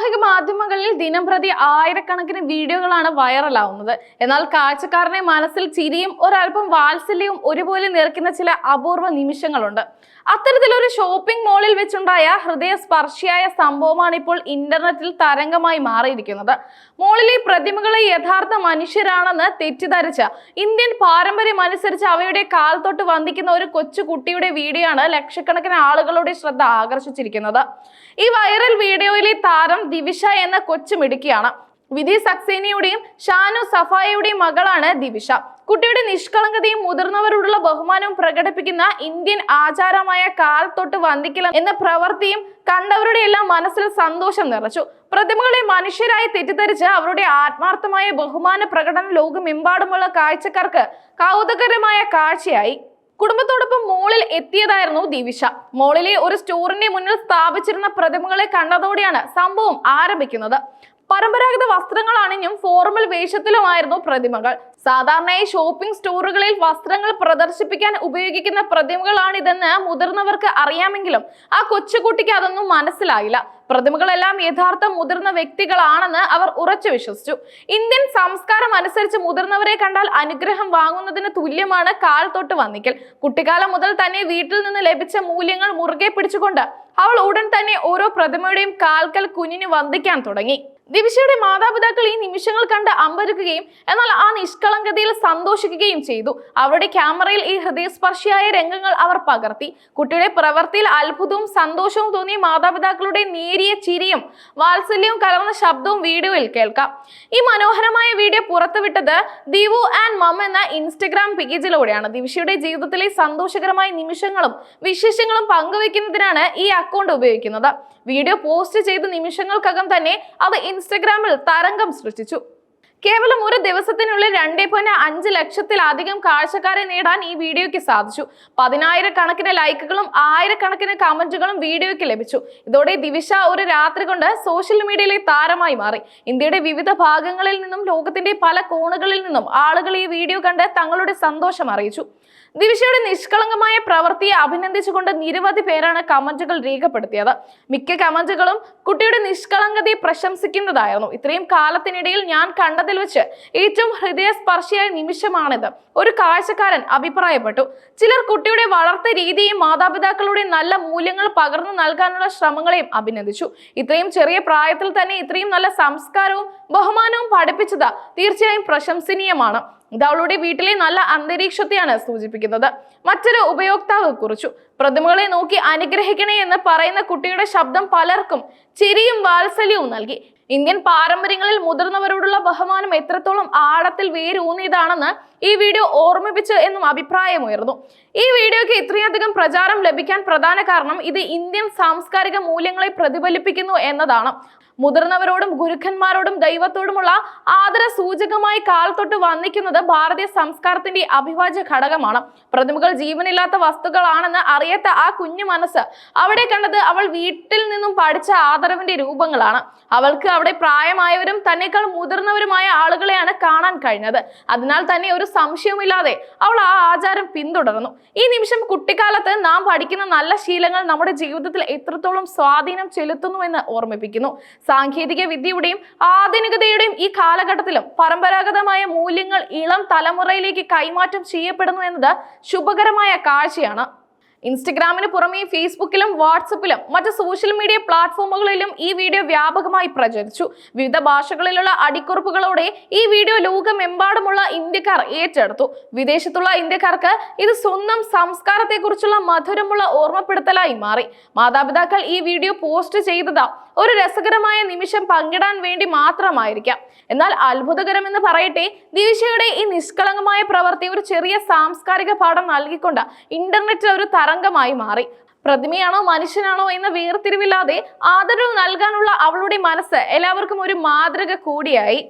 സാമൂഹിക മാധ്യമങ്ങളിൽ ദിനം പ്രതി ആയിരക്കണക്കിന് വീഡിയോകളാണ് വൈറലാവുന്നത്. എന്നാൽ കാഴ്ചക്കാരനെ മനസ്സിൽ ചിരിയും ഒരൽപ്പം വാത്സല്യവും ഒരുപോലെ നിറയ്ക്കുന്ന ചില അപൂർവ നിമിഷങ്ങളുണ്ട്. അത്തരത്തിലൊരു ഷോപ്പിംഗ് മോളിൽ വെച്ചുണ്ടായ ഹൃദയസ്പർശിയായ സംഭവമാണ് ഇപ്പോൾ ഇന്റർനെറ്റിൽ തരംഗമായി മാറിയിരിക്കുന്നത്. മോളിലെ പ്രതിമകളെ യഥാർത്ഥ മനുഷ്യരാണെന്ന് തെറ്റിദ്ധരിച്ച ഇന്ത്യൻ പാരമ്പര്യം അനുസരിച്ച് അവയുടെ കാൽ തൊട്ട് വന്ദിക്കുന്ന ഒരു കൊച്ചു കുട്ടിയുടെ വീഡിയോ ആണ് ലക്ഷക്കണക്കിന് ആളുകളുടെ ശ്രദ്ധ ആകർഷിച്ചിരിക്കുന്നത്. ഈ വൈറൽ വീഡിയോയിലെ താരം ദിവിഷ എന്ന കൊച്ചു മിടുക്കിയാണ്. വിധി സക്സേനയുടെയും ഷാനു സഫായയുടെയും മകളാണ് ദിവിഷ. കുട്ടിയുടെ നിഷ്കളങ്കതയും മുതിർന്നവരോടുള്ള ബഹുമാനവും പ്രകടിപ്പിക്കുന്ന ഇന്ത്യൻ ആചാരമായ കാൽ തൊട്ട് വന്ദിക്കൽ എന്ന പ്രവൃത്തിയും കണ്ടവരുടെ എല്ലാം മനസ്സിൽ സന്തോഷം നിറച്ചു. പ്രതിമകളെ മനുഷ്യരായി തെറ്റിദ്ധരിച്ച് അവരുടെ ആത്മാർത്ഥമായ ബഹുമാന പ്രകടനം ലോകമെമ്പാടുമുള്ള കാഴ്ചക്കാർക്ക് കൗതുകരമായ കാഴ്ചയായി. കുടുംബത്തോടൊപ്പം മോളിൽ എത്തിയതായിരുന്നു ദിവിഷ. മോളിലെ ഒരു സ്റ്റോറിന്റെ മുന്നിൽ സ്ഥാപിച്ചിരുന്ന പ്രതിമകളെ കണ്ടതോടെയാണ് സംഭവം ആരംഭിക്കുന്നത്. പരമ്പരാഗത വസ്ത്രങ്ങൾ അണിഞ്ഞും ഫോർമൽ വേഷത്തിലുമായിരുന്നു പ്രതിമകൾ. സാധാരണയായി ഷോപ്പിംഗ് സ്റ്റോറുകളിൽ വസ്ത്രങ്ങൾ പ്രദർശിപ്പിക്കാൻ ഉപയോഗിക്കുന്ന പ്രതിമകളാണിതെന്ന് മുതിർന്നവർക്ക് അറിയാമെങ്കിലും ആ കൊച്ചുകുട്ടിക്ക് അതൊന്നും മനസ്സിലായില്ല. പ്രതിമകളെല്ലാം യഥാർത്ഥ മുതിർന്ന വ്യക്തികളാണെന്ന് അവർ ഉറച്ചു വിശ്വസിച്ചു. ഇന്ത്യൻ സംസ്കാരം അനുസരിച്ച് മുതിർന്നവരെ കണ്ടാൽ അനുഗ്രഹം വാങ്ങുന്നതിന് തുല്യമാണ് കാൽ തൊട്ട് വന്നിക്കൽ. കുട്ടിക്കാലം മുതൽ തന്നെ വീട്ടിൽ നിന്ന് ലഭിച്ച മൂല്യങ്ങൾ മുറുകെ പിടിച്ചുകൊണ്ട് അവൾ ഉടൻ തന്നെ ഓരോ പ്രതിമയുടെയും കാൽക്കൽ കുഞ്ഞിന് വന്ദിക്കാൻ തുടങ്ങി. ദിവിഷയുടെ മാതാപിതാക്കൾ ഈ നിമിഷങ്ങൾ കണ്ട് അമ്പരക്കുകയും എന്നാൽ ആ നിഷ്കളങ്കതയിൽ സന്തോഷിക്കുകയും ചെയ്തു. അവരുടെ ക്യാമറയിൽ ഈ ഹൃദയസ്പർശിയായ രംഗങ്ങൾ അവർ പകർത്തി. കുട്ടിയുടെ പ്രവൃത്തിയിൽ അത്ഭുതവും സന്തോഷവും തോന്നിയ മാതാപിതാക്കളുടെ നേരിയ ചിരിയും വാത്സല്യവും കലർന്ന ശബ്ദവും വീഡിയോയിൽ കേൾക്കാം. ഈ മനോഹരമായ വീഡിയോ പുറത്തുവിട്ടത് ദിവു ആൻഡ് മം എന്ന ഇൻസ്റ്റഗ്രാം പേജിലൂടെയാണ്. ദിവിഷയുടെ ജീവിതത്തിലെ സന്തോഷകരമായ നിമിഷങ്ങളും വിശേഷങ്ങളും പങ്കുവെക്കുന്നതിനാണ് ഈ അക്കൗണ്ട് ഉപയോഗിക്കുന്നത്. വീഡിയോ പോസ്റ്റ് ചെയ്ത നിമിഷങ്ങൾക്കകം തന്നെ അത് ഇൻസ്റ്റഗ്രാമിൽ തരംഗം സൃഷ്ടിച്ചു. കേവലം ഒരു ദിവസത്തിനുള്ളിൽ രണ്ടേ പോയിന്റ് അഞ്ച് ലക്ഷത്തിലധികം കാഴ്ചക്കാരെ നേടാൻ ഈ വീഡിയോയ്ക്ക് സാധിച്ചു. പതിനായിരക്കണക്കിന് ലൈക്കുകളും ആയിരക്കണക്കിന് കമന്റുകളും വീഡിയോയ്ക്ക് ലഭിച്ചു. ഇതോടെ ദിവിഷ ഒരു രാത്രി കൊണ്ട് സോഷ്യൽ മീഡിയയിലെ താരമായി മാറി. ഇന്ത്യയുടെ വിവിധ ഭാഗങ്ങളിൽ നിന്നും ലോകത്തിന്റെ പല കോണുകളിൽ നിന്നും ആളുകൾ ഈ വീഡിയോ കണ്ട് തങ്ങളുടെ സന്തോഷം അറിയിച്ചു. ദിവിഷയുടെ നിഷ്കളങ്കമായ പ്രവൃത്തിയെ അഭിനന്ദിച്ചുകൊണ്ട് നിരവധി പേരാണ് കമന്റുകൾ രേഖപ്പെടുത്തിയത്. മിക്ക കമന്റുകളും കുട്ടിയുടെ നിഷ്കളങ്കതയെ പ്രശംസിക്കുന്നതായിരുന്നു. ഇത്രയും കാലത്തിനിടയിൽ ഞാൻ കണ്ടതിൽ വെച്ച് ഏറ്റവും ഹൃദയസ്പർശിയായ നിമിഷമാണിത്. ഒരു കാഴ്ചക്കാരൻ അഭിപ്രായപ്പെട്ടു. ചിലർ കുട്ടിയുടെ വളർത്ത രീതിയും മാതാപിതാക്കളുടെ നല്ല മൂല്യങ്ങൾ പകർന്നു നൽകാനുള്ള ശ്രമങ്ങളെയും അഭിനന്ദിച്ചു. ഇത്രയും ചെറിയ പ്രായത്തിൽ തന്നെ ഇത്രയും നല്ല സംസ്കാരവും ബഹുമാനവും പഠിപ്പിച്ചത് തീർച്ചയായും പ്രശംസനീയമാണ്. ഇത് അവളുടെ വീട്ടിലെ നല്ല അന്തരീക്ഷത്തെയാണ് സൂചിപ്പിക്കുന്നത്. മറ്റൊരു ഉപയോക്താവ് കുറിച്ചു. പ്രതിമകളെ നോക്കി അനുഗ്രഹിക്കണേ എന്ന് പറയുന്ന കുട്ടിയുടെ ശബ്ദം പലർക്കും ചിരിയും വാത്സല്യവും നൽകി. ഇന്ത്യൻ പാരമ്പര്യങ്ങളിൽ മുതിർന്നവരോടുള്ള ബഹുമാനം എത്രത്തോളം ആഴത്തിൽ വേരൂന്നിയതാണെന്ന് ഈ വീഡിയോ ഓർമ്മിപ്പിച്ചു എന്നും അഭിപ്രായമുയർന്നു. ഈ വീഡിയോയ്ക്ക് ഇത്രയധികം പ്രചാരം ലഭിക്കാൻ പ്രധാന കാരണം ഇത് ഇന്ത്യൻ സാംസ്കാരിക മൂല്യങ്ങളെ പ്രതിഫലിപ്പിക്കുന്നു എന്നതാണ്. മുതിർന്നവരോടും ഗുരുക്കന്മാരോടും ദൈവത്തോടുമുള്ള ആദര സൂചകമായി കാൽ തൊട്ട് വന്നിക്കുന്നത് ഭാരതീയ സംസ്കാരത്തിന്റെ അഭിവാജ്യ ഘടകമാണ്. പ്രതിമകൾ ജീവനില്ലാത്ത വസ്തുക്കളാണെന്ന് അറിയാത്ത ആ കുഞ്ഞു മനസ്സ് അവിടെ കണ്ടത് അവൾ വീട്ടിൽ നിന്നും പഠിച്ച ആദരവിന്റെ രൂപങ്ങളാണ്. അവൾക്ക് അവിടെ പ്രായമായവരും തന്നെക്കാൾ മുതിർന്നവരുമായ ആളുകളെയാണ് കാണാൻ കഴിഞ്ഞത്. അതിനാൽ തന്നെ ഒരു സംശയവുമില്ലാതെ അവൾ ആ ആചാരം പിന്തുടർന്നു. ഈ നിമിഷം കുട്ടിക്കാലത്ത് നാം പഠിക്കുന്ന നല്ല ശീലങ്ങൾ നമ്മുടെ ജീവിതത്തിൽ എത്രത്തോളം സ്വാധീനം ചെലുത്തുന്നുവെന്ന് ഓർമ്മിപ്പിക്കുന്നു. സാങ്കേതിക വിദ്യയുടെയും ആധുനികതയുടെയും ഈ കാലഘട്ടത്തിലും പരമ്പരാഗതമായ മൂല്യങ്ങൾ ഇളം തലമുറയിലേക്ക് കൈമാറ്റം ചെയ്യപ്പെടുന്നു എന്നത് ശുഭകരമായ കാഴ്ചയാണ്. ഇൻസ്റ്റഗ്രാമിന് പുറമെ ഫേസ്ബുക്കിലും വാട്സപ്പിലും മറ്റ് സോഷ്യൽ മീഡിയ പ്ലാറ്റ്ഫോമുകളിലും ഈ വീഡിയോ വ്യാപകമായി പ്രചരിച്ചു. വിവിധ ഭാഷകളിലുള്ള അടിക്കുറിപ്പുകളോടെ ഈ വീഡിയോ ലോകമെമ്പാടുമുള്ള ഇന്ത്യക്കാർ ഏറ്റെടുത്തു. വിദേശത്തുള്ള ഇന്ത്യക്കാർക്ക് ഇത് സ്വന്തം സംസ്കാരത്തെക്കുറിച്ചുള്ള മധുരമുള്ള ഓർമ്മപ്പെടുത്തലായി മാറി. മാതാപിതാക്കൾ ഈ വീഡിയോ പോസ്റ്റ് ചെയ്തത് ഒരു രസകരമായ നിമിഷം പങ്കിടാൻ വേണ്ടി മാത്രമായിരിക്കാം. എന്നാൽ അത്ഭുതകരമെന്ന് പറയട്ടെ ദിവിഷയുടെ ഈ നിഷ്കളങ്കമായ പ്രവൃത്തി ഒരു ചെറിയ സാംസ്കാരിക പാഠം നൽകിക്കൊണ്ട് ഇന്റർനെറ്റ് ഒരു തരംഗമായി മാറി. പ്രതിമയാണോ മനുഷ്യനാണോ എന്ന വേർതിരിവില്ലാതെ ആദരവ് നൽകാനുള്ള അവളുടെ മനസ്സ് എല്ലാവർക്കും ഒരു മാതൃക കൂടിയായി.